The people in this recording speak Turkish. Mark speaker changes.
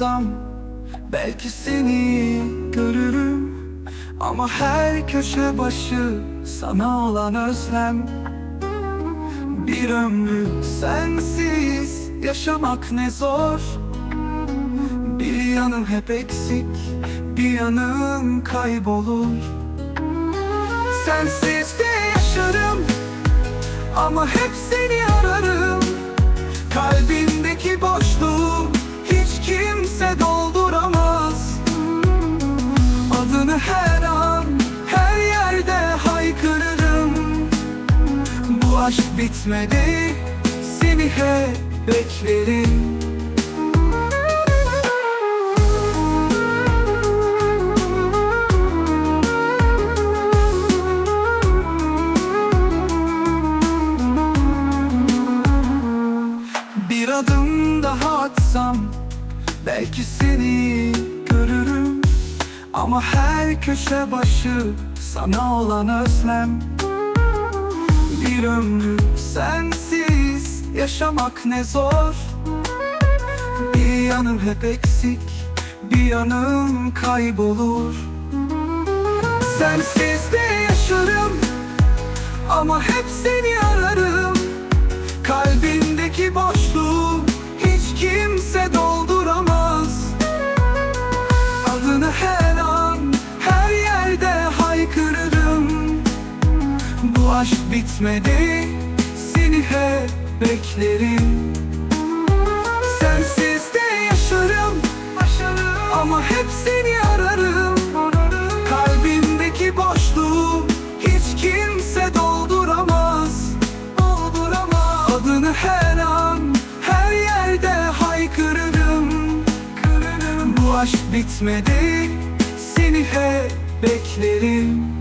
Speaker 1: atsam Belki seni görürüm. Ama her köşe başı sana olan özlem. Bir ömrü sensiz yaşamak ne zor. Bir yanım hep eksik, bir yanım kaybolur. Sensiz de yaşarım ama hep seni aşk bitmedi, seni hep beklerim. Bir adım daha atsam Belki seni görürüm. Ama her köşe başı Sana olan özlem Bir ömrü sensiz Yaşamak ne zor. Bir yanım hep eksik Bir yanım kaybolur. Sensiz de yaşarım Ama hep aşk bitmedi, seni hep beklerim. Sensiz de yaşarım, ama hep seni ararım. Kalbimdeki boşluğu hiç kimse dolduramaz Dolduramaz. Adını her an, her yerde haykırırım. Kırırım. Bu aşk bitmedi, seni hep beklerim